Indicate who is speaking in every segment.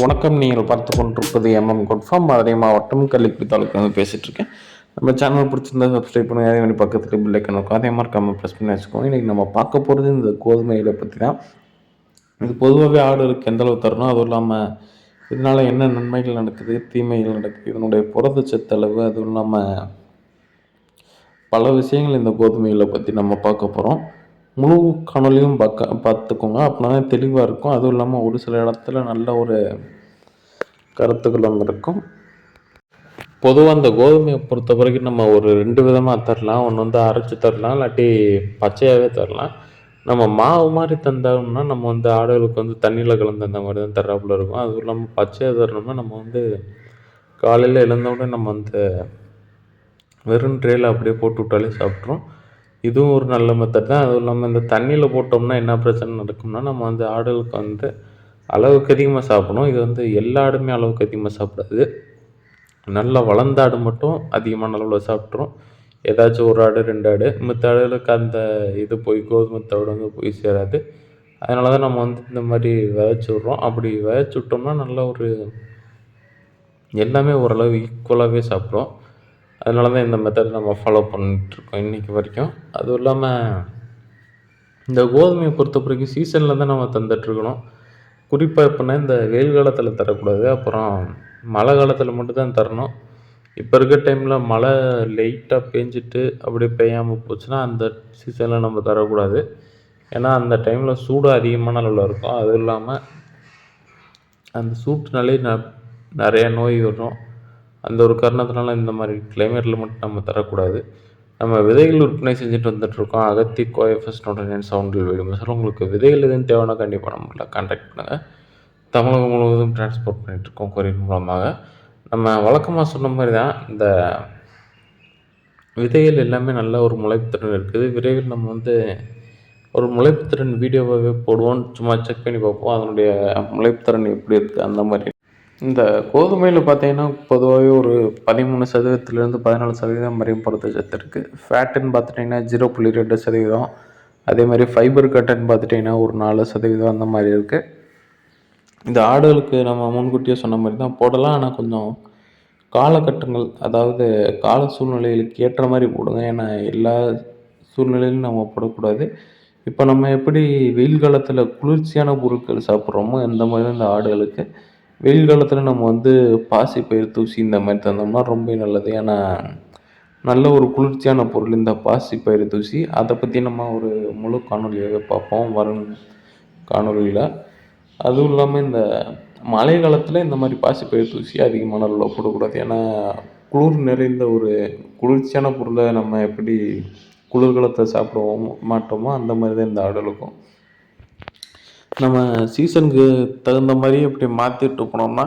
Speaker 1: வணக்கம். நீங்கள் பார்த்து கொண்டிருப்பது எம்எம் குட்ஃபார்ம் மதுரை மாவட்டம் கள்ளிக்குடி தாலுக்கு வந்து பேசிகிட்ருக்கேன் நம்ம சேனல் பிடிச்சிருந்தா சப்ஸ்கிரைப் பண்ணி அதே மாதிரி பக்கத்தில் பில்லைக்கன் இருக்கும். அதே மாதிரி கம்மி ப்ரெஸ் பண்ணி வச்சுக்கோங்க. இன்றைக்கி நம்ம பார்க்க போகிறது இந்த கோதுமையில் பற்றி தான். இது பொதுவாகவே ஆடுகளுக்கு எந்த அளவு தரணும்? அதுவும் இல்லாமல் இதனால் என்ன நன்மைகள் நடக்குது? தீமைகள் நடக்குது? இதனுடைய புரதச்சத்து அளவு அதுவும் இல்லாமல் பல விஷயங்கள் இந்த கோதுமைகளை பற்றி நம்ம பார்க்க போகிறோம் முழு காணொலியும் பார்க்க பார்த்துக்கோங்க. அப்படின்னா தான் தெளிவாக இருக்கும். அதுவும் இல்லாமல் ஒரு சில இடத்துல நல்ல ஒரு கருத்துக்களும் இருக்கும் பொதுவாக அந்த கோதுமையை பொறுத்த வரைக்கும் நம்ம ஒரு ரெண்டு விதமாக தரலாம். ஒன்று வந்து அரைச்சி தரலாம். இல்லாட்டி பச்சையாகவே தரலாம். நம்ம மாவு மாதிரி தந்தோம்னா நம்ம வந்து ஆடுகளுக்கு வந்து தண்ணியில் கலந்து அந்த மாதிரி தான் தராப்புல இருக்கும். அதுவும் இல்லாமல் பச்சையாக தரணும்னா நம்ம வந்து காலையில் எழுந்தவுடனே நம்ம வந்து வெறும் ட்ரேயில் அப்படியே போட்டு விட்டாலே சாப்பிட்ரும் இதுவும் ஒரு நல்ல மெத்தட் தான். அதுவும் இல்லாமல் இந்த தண்ணியில் போட்டோம்னா என்ன பிரச்சனை நடக்கும்னா நம்ம வந்து ஆடுகளுக்கு வந்து அளவுக்கு அதிகமாக சாப்பிடணும். இது வந்து எல்லா ஆடுமே அளவுக்கு அதிகமாக சாப்பிடாது. நல்லா வளர்ந்த ஆடு மட்டும் அதிகமான அளவில் சாப்பிட்ரும் ஏதாச்சும் ஒரு ஆடு ரெண்டு ஆடு. மற்ற ஆடுகளுக்கு அந்த இது போய் கோதுமை தவிடு வந்து போய் சேராது. அதனால தான் நம்ம வந்து இந்த மாதிரி விதைச்சி விட்றோம். அப்படி விதைச்சி விட்டோம்னா நல்ல ஒரு எல்லாமே ஓரளவு ஈக்குவலாகவே சாப்பிட்றோம். அதனால தான் இந்த மெத்தட் நம்ம ஃபாலோ பண்ணிட்டுருக்கோம் இன்றைக்கி வரைக்கும். அதுவும் இல்லாமல் இந்த கோதுமையை பொறுத்த வரைக்கும் சீசனில் தான் நம்ம தந்துட்டுருக்கணும். குறிப்பாக எப்படின்னா இந்த வெயில் காலத்தில் தரக்கூடாது. அப்புறம் மழை காலத்தில் மட்டும்தான் தரணும். இப்போ இருக்க டைமில் மழை லைட்டாக பேஞ்சிட்டு அப்படியே பெய்யாமல் போச்சுன்னா அந்த சீசனில் நம்ம தரக்கூடாது. ஏன்னா அந்த டைமில் சூடு அதிகமான அளவில் இருக்கும். அதுவும் இல்லாமல் அந்த சூட்டுனாலே ந நிறையா நோய் வரும். அந்த ஒரு காரணத்தினால இந்த மாதிரி கிளைமேட்டில் மட்டும் நம்ம தரக்கூடாது. நம்ம விதைகள் விற்பனை செஞ்சுட்டு வந்துட்டுருக்கோம். அகத்தி கோஎஃப்எஸ் நோட் சவுண்டில் வேணும் சார் உங்களுக்கு விதைகள் எதுவும் தேவைன்னா கண்டிப்பாக நம்மள கான்டாக்ட் பண்ணுங்கள் தமிழகம் முழுவதும் டிரான்ஸ்போர்ட் பண்ணிகிட்ருக்கோம் கொரியர் மூலமாக. நம்ம வழக்கமாக சொன்ன மாதிரி தான் இந்த விதைகள் எல்லாமே நல்ல ஒரு முளைப்புத்திறன் இருக்குது. விரைவில் நம்ம வந்து ஒரு முளைப்புத்திறன் வீடியோவாகவே போடுவோம் சும்மா செக் பண்ணி பார்ப்போம். அதனுடைய முளைப்புத்திறன் எப்படி இருக்குது அந்த மாதிரி இந்த கோதுமையில் பார்த்தீங்கன்னா பொதுவாகவே ஒரு பதிமூணு சதவீதத்துலேருந்து பதினாலு சதவீதம் வரையும் புரதச்சத்து இருக்குது ஃபேட்டுன்னு பார்த்துட்டிங்கன்னா ஜீரோ புள்ளி ரெண்டு சதவீதம். அதே மாதிரி ஃபைபர் கட்டன் பார்த்துட்டிங்கன்னா ஒரு நாலு சதவீதம் அந்த மாதிரி இருக்குது இந்த ஆடுகளுக்கு நம்ம முன்கூட்டியே சொன்ன மாதிரி தான் போடலாம். ஆனால் கொஞ்சம் காலகட்டங்கள் அதாவது கால சூழ்நிலைகளுக்கு ஏற்ற மாதிரி போடுங்க. ஏன்னா எல்லா சூழ்நிலையிலும் நம்ம போடக்கூடாது. இப்போ நம்ம எப்படி வெயில் காலத்தில் குளிர்ச்சியான பொருட்கள் சாப்பிட்றோமோ அந்த மாதிரி தான் இந்த ஆடுகளுக்கு. வெயில் காலத்தில் நம்ம வந்து பாசி பயிர் தூசி இந்த மாதிரி தந்தோம்னா ரொம்ப நல்லது. ஏன்னா நல்ல ஒரு குளிர்ச்சியான பொருள் இந்த பாசி பயிர் தூசி. அதை பற்றி நம்ம ஒரு முழு காணொலியாகவே பார்ப்போம். வரும் காணொலியில். அதுவும் இல்லாமல் இந்த மழை காலத்தில் இந்த மாதிரி பாசி பயிர் தூசி அதிகமான அளவில் போடக்கூடாது. ஏன்னா குளிர் நிறைந்த ஒரு குளிர்ச்சியான பொருளை நம்ம எப்படி குளிர்காலத்தை சாப்பிடுவோம் மாட்டோமோ அந்த மாதிரி தான் இந்த ஆடலுக்கும். நம்ம சீசனுக்கு தகுந்த மாதிரி இப்படி மாற்றிட்டு போனோம்னா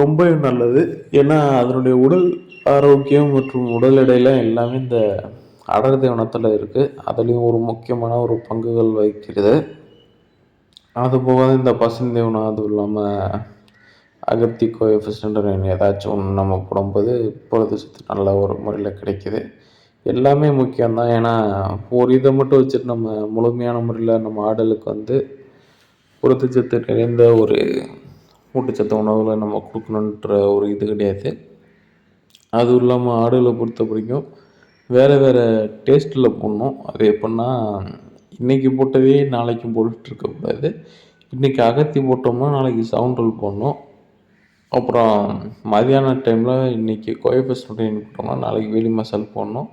Speaker 1: ரொம்ப நல்லது. ஏன்னா அதனுடைய உடல் ஆரோக்கியம் மற்றும் உடல் எடையில எல்லாமே இந்த அடர் தேவனத்தில் இருக்குது அதுலேயும் ஒரு முக்கியமான ஒரு பங்குகள் வகிக்கிறது. அது போக இந்த பசுந்தேவனம் அதுவும் இல்லாமல் அகர்த்தி கோஎஃபிஷியன்ட் ஏதாச்சும் ஒன்று நம்ம போடும்போது புரத சுற்றி நல்ல ஒரு முறையில் கிடைக்கிது. எல்லாமே முக்கியம்தான். ஏன்னா ஒரு இதை மட்டும் வச்சுட்டு நம்ம முழுமையான முறையில் நம்ம ஆடலுக்கு வந்து புரதச்சத்து நிறைந்த ஒரு ஊட்டச்சத்து உணவுகளை நம்ம கொடுக்கணுன்ற ஒரு இது கிடையாது. அதுவும் இல்லாமல் ஆடுகளை பொறுத்த வரைக்கும் வேறு வேறு டேஸ்ட்டில் போடணும். அது எப்படின்னா இன்றைக்கி போட்டதே நாளைக்கும் போட்டுட்ருக்கக்கூடாது இன்றைக்கி அகத்தி போட்டோம்னா நாளைக்கு சவுண்டல் போடணும். அப்புறம் மதியான டைமில் இன்றைக்கி கோயபஸ் போட்டோம்னா நாளைக்கு வேலி மசால் போடணும்.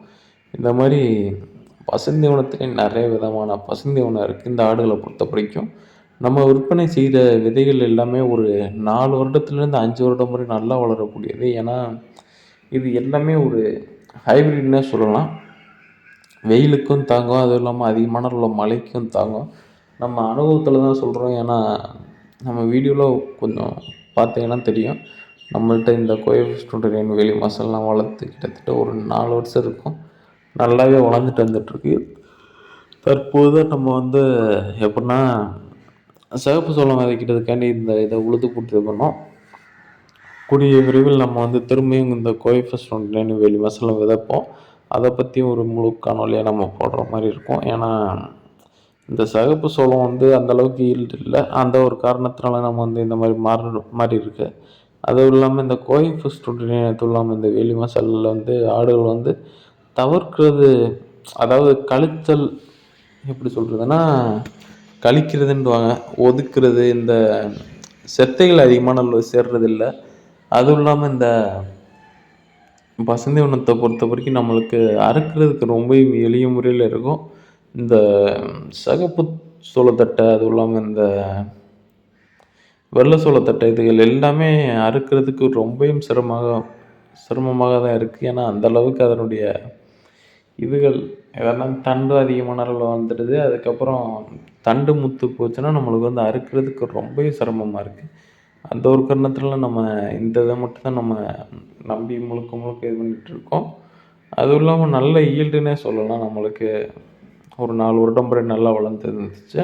Speaker 1: இந்த மாதிரி பசுந்தீவனத்துலேயே நிறைய விதமான பசுந்தீவனம் இருக்குது இந்த ஆடுகளை பொறுத்த வரைக்கும் நம்ம விற்பனை செய்த விதைகள் எல்லாமே ஒரு நாலு வருடத்துலேருந்து அஞ்சு வருடம் வரை நல்லா வளரக்கூடியது. ஏன்னா இது எல்லாமே ஒரு ஹைப்ரிட்னே சொல்லலாம். வெயிலுக்கும் தாங்கும். அதுவும் இல்லாமல் அதிகமான உள்ள மழைக்கும் தாங்கும். நம்ம அனுபவத்தில் தான் சொல்கிறோம் ஏன்னா நம்ம வீடியோவில் கொஞ்சம் பார்த்தீங்கன்னா தெரியும். நம்மள்ட்ட இந்த கோயம்புத்தூர் வெளி மசாலாம் வளர்த்து கிட்டத்தட்ட ஒரு நாலு வருஷம் இருக்கும். நல்லாவே வளர்ந்துட்டு வந்துட்டுருக்கு தற்போது நம்ம வந்து எப்படின்னா சிவப்பு சோளம் விதைக்கிறதுக்காண்டி இந்த இதை உழுது போட்டு பண்ணோம். கூடிய விரைவில் நம்ம வந்து திரும்பியும் இந்த கோயஃபஸ் டுவெண்ட்டி வேலி மசாலா விதைப்போம் அதை பற்றி ஒரு முழு காணொலியாக நம்ம போடுற மாதிரி இருக்கும். ஏன்னா இந்த சிகப்பு சோளம் வந்து அந்தளவுக்கு ஈல்டு இல்லை. அந்த ஒரு காரணத்தினால நம்ம வந்து இந்த மாதிரி மாற மாதிரி இருக்குது அதுவும் இல்லாமல் இந்த கோயை இல்லாமல் இந்த வேலி மசாலில் வந்து ஆடுகள் வந்து தவிர்க்கிறது அதாவது கழிச்சல் எப்படி சொல்கிறதுன்னா கழிக்கிறதுன்னுவாங்க. ஒதுக்குறது இந்த செத்தைகள் அதிகமான அளவு சேர்றதில்ல. அதுவும் இல்லாமல் இந்த பசுந்தீவனத்தை பொறுத்த வரைக்கும் நம்மளுக்கு அறுக்கிறதுக்கு ரொம்ப எளிய முறையில் இருக்கும். இந்த சகப்பு சோளத்தட்டை அதுவும் இல்லாமல் இந்த வெள்ளை சோளத்தட்டை இதுகள் எல்லாமே அறுக்கிறதுக்கு ரொம்பவும் சிரமமாக சிரமமாக தான் இருக்குது ஏன்னா அந்த அளவுக்கு அதனுடைய இதுகள் இதெல்லாம் தண்டு அதிகமான அளவில் வந்துடுது. அதுக்கப்புறம் தண்டு முத்து போச்சுன்னா நம்மளுக்கு வந்து அறுக்கிறதுக்கு ரொம்பவே சிரமமாக இருக்குது அந்த ஒரு காரணத்தினால நம்ம இந்த இதை மட்டும் தான் நம்ம நம்பி முழுக்க முழுக்க இது பண்ணிகிட்ருக்கோம் அதுவும் இல்லாமல் நல்ல ஈல்டுன்னே சொல்லலாம். நம்மளுக்கு ஒரு நாலு வருடம் முறை நல்லா வளர்ந்து இருந்துச்சு.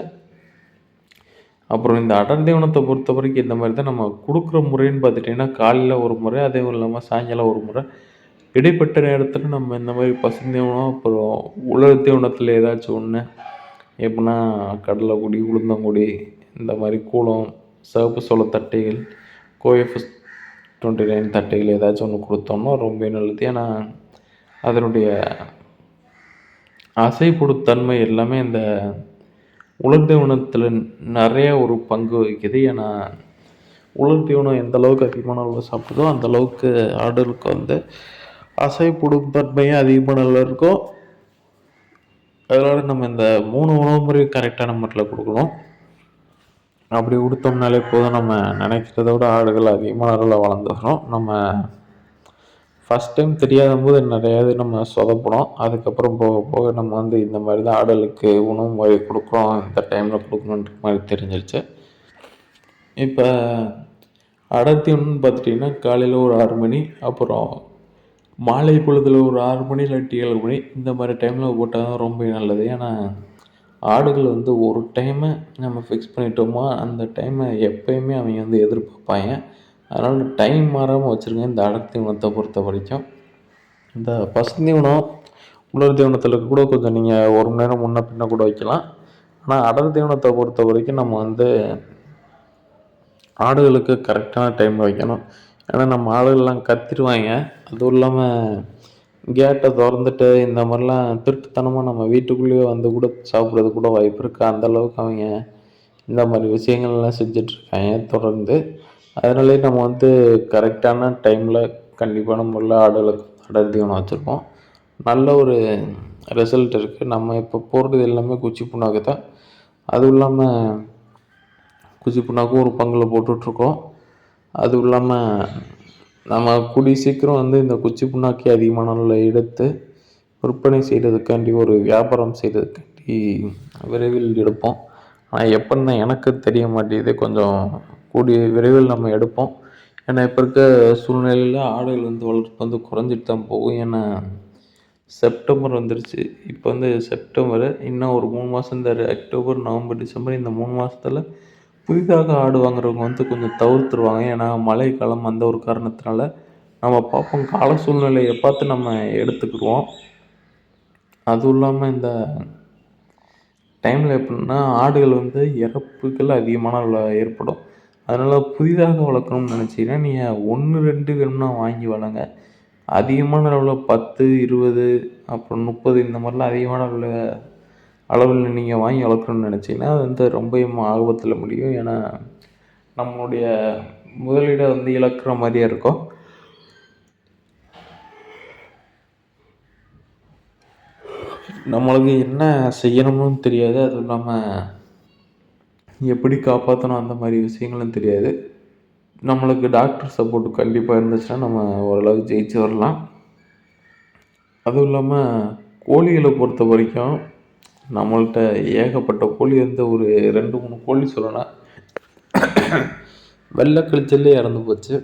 Speaker 1: அப்புறம் இந்த அடர் தீவனத்தை பொறுத்த வரைக்கும் இந்த மாதிரி தான் நம்ம கொடுக்குற முறைன்னு பார்த்துட்டிங்கன்னா காலையில் ஒரு முறை அதுவும் இல்லாமல் சாயங்காலம் ஒரு முறை இடைப்பட்ட நேரத்தில் நம்ம இந்த மாதிரி பசுந்தீவனம் அப்புறம் உலர் தீவனத்தில் ஏதாச்சும் ஒன்று எப்படின்னா கடலைக்குடி உளுந்தங்குடி இந்த மாதிரி கூளம் சிவப்பு சோள தட்டைகள் கோஎஃப்எஸ் டுவெண்ட்டி நைன் தட்டைகள் ஏதாச்சும் ஒன்று கொடுத்தோம்னா ரொம்ப நல்லது. ஏன்னா அதனுடைய அசைப்பொடுத்தன்மை எல்லாமே இந்த உலர் தீவனத்தில் நிறைய ஒரு பங்கு வகிக்குது. ஏன்னா உலர் தீவனம் எந்த அளவுக்கு அதிகமான அளவு சாப்பிடுதோ அந்த அளவுக்கு ஆடுகளுக்கு வந்து அசைப்படும் தன்மையும் அதிகமாக நல்லா இருக்கும் அதனால் நம்ம இந்த மூணு உணவு முறையும் கரெக்டான முறையில் கொடுக்கணும். அப்படி கொடுத்தோம்னாலே போதும் நம்ம நினைக்கிறத விட ஆடுகள் அதிகமாக அளவில் வளர்ந்து வரும் நம்ம ஃபஸ்ட் டைம் தெரியாத போது நிறையா இது நம்ம சொதப்பணும். அதுக்கப்புறம் போக போக நம்ம வந்து இந்த மாதிரி தான் ஆடுகளுக்கு உணவு முறை கொடுக்குறோம் இந்த டைமில் கொடுக்கணுன்ற மாதிரி தெரிஞ்சிருச்சு. இப்போ அடர்த்தின்னு பார்த்துட்டிங்கன்னா காலையில் ஒரு ஆறு மணி அப்புறம் மாலை பொழுதில் ஒரு ஆறு மணி இல்லாட்டி ஏழு மணி இந்த மாதிரி டைமில் போட்டால் தான் ரொம்ப நல்லது. ஏன்னா ஆடுகள் வந்து ஒரு டைமை நம்ம ஃபிக்ஸ் பண்ணிட்டோமா அந்த டைமை எப்போயுமே அவங்க வந்து எதிர்பார்ப்பாங்க. அதனால் டைம் மாறாமல் வச்சுருங்க. இந்த அடர் தீவனத்தை பொறுத்த வரைக்கும். இந்த பசுந்தீவனம் உலர் தீவனத்தில் கூட கொஞ்சம் நீங்கள் ஒரு மணி நேரம் முன்ன பின்ன கூட வைக்கலாம். ஆனால் அடர் தீவனத்தை பொறுத்த வரைக்கும் நம்ம வந்து ஆடுகளுக்கு கரெக்டான டைம் வைக்கணும். ஏன்னா நம்ம ஆளுகள்லாம் கத்திடுவாங்க. அதுவும் இல்லாமல் கேட்டை திறந்துட்டு இந்த மாதிரிலாம் திருட்டுத்தனமாக நம்ம வீட்டுக்குள்ளேயே வந்து கூட சாப்பிட்றது கூட வாய்ப்பு இருக்குது அந்தளவுக்கு அவங்க இந்த மாதிரி விஷயங்கள்லாம் செஞ்சிட்ருக்காங்க தொடர்ந்து. அதனாலேயே நம்ம வந்து கரெக்டான டைமில் கண்டிப்பான முறையில் ஆடுகளுக்கு அடர் தீவனம் வச்சுருக்கோம். நல்ல ஒரு ரிசல்ட் இருக்குது நம்ம இப்போ போடுறது எல்லாமே குச்சி புண்ணாக்கு தான். அதுவும் இல்லாமல் குச்சி புண்ணாக்கும் ஒரு பங்கில் போட்டுட்ருக்கோம். அதுவும் இல்லாமல் நம்ம கூடிய சீக்கிரம் வந்து இந்த குச்சி புண்ணாக்கி அதிகமான அளவில் எடுத்து விற்பனை செய்கிறதுக்காண்டி ஒரு வியாபாரம் செய்கிறதுக்காண்டி விரைவில் எடுப்போம். ஆனால் எப்போன்னு எனக்கு தெரிய மாட்டேங்குது. கொஞ்சம் கூடிய விரைவில் நம்ம எடுப்போம். ஏன்னா இப்போ இருக்க சூழ்நிலையில் ஆடுகள் வந்து வளர்ப்பு வந்து குறைஞ்சிட்டு தான் போகும். ஏன்னா செப்டம்பர் வந்துருச்சு. இப்போ வந்து செப்டம்பர் இன்னும் ஒரு மூணு மாதம் இந்த அக்டோபர் நவம்பர் டிசம்பர் இந்த மூணு மாதத்துல புதிதாக ஆடு வாங்குறவங்க வந்து கொஞ்சம் தவிர்த்துருவாங்க. ஏன்னா மழை காலம் அந்த ஒரு காரணத்தினால நம்ம பார்ப்போம். கால சூழ்நிலையை பார்த்து நம்ம எடுத்துக்கிடுவோம். அதுவும் இல்லாமல் இந்த டைமில் எப்படின்னா ஆடுகள் வந்து இறப்புகள் அதிகமான ஏற்படும். அதனால் புதிதாக வளர்க்கணும்னு நினச்சிங்கன்னா நீங்கள் ஒன்று ரெண்டு வேணும்னா வாங்கி வளங்க அதிகமான அளவில் பத்து இருபது அப்புறம் முப்பது இந்த மாதிரிலாம் அதிகமான அளவில் அளவில் நீங்கள் வாங்கி வளர்க்கணும்னு நினச்சிங்கன்னா அது வந்து ரொம்பவும் ஆபத்தில் முடியும். ஏன்னா நம்மளுடைய முதலீடை வந்து இழக்கிற மாதிரியே இருக்கும். நம்மளுக்கு என்ன செய்யணும்னு தெரியாது. அதுவும் இல்லாமல் எப்படி காப்பாற்றணும் அந்த மாதிரி விஷயங்களும் தெரியாது. நம்மளுக்கு டாக்டர் சப்போர்ட் கண்டிப்பாக இருந்துச்சுன்னா நம்ம ஓரளவுக்கு ஜெயிச்சு வரலாம். அதுவும் இல்லாமல் கோழிகளை பொறுத்த வரைக்கும் நம்மள்ட்ட ஏகப்பட்ட கோழி வந்து ஒரு ரெண்டு மூணு கோழி சொல்லலாம் வெள்ளை கழிச்சல்லே இறந்து போச்சு.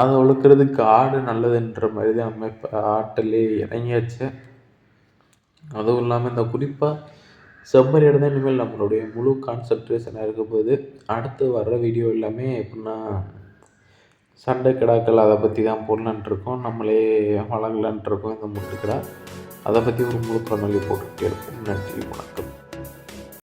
Speaker 1: அதை வளர்க்குறதுக்கு ஆடு நல்லதுன்ற மாதிரி தான் நம்ம இப்போ ஆட்டிலே இறங்கியாச்சு. அதுவும் இல்லாமல் இந்த குறிப்பாக செம்மறியாடு தான் இனிமேல் நம்மளுடைய முழு கான்சன்ட்ரேஷனாக இருக்க போகுது. அடுத்து வர்ற வீடியோ எல்லாமே எப்படின்னா சண்டை கிடாக்கள் அதை பற்றி தான் போடலான்ட்டு இருக்கோம். நம்மளே வளங்கலான்ட்டு இருக்கோம் இந்த முட்டுக்கிடா. அதை பற்றி ஒரு முழு காணொலி போட்டுக்கிட்டே இருக்கும் நன்றி வணக்கம்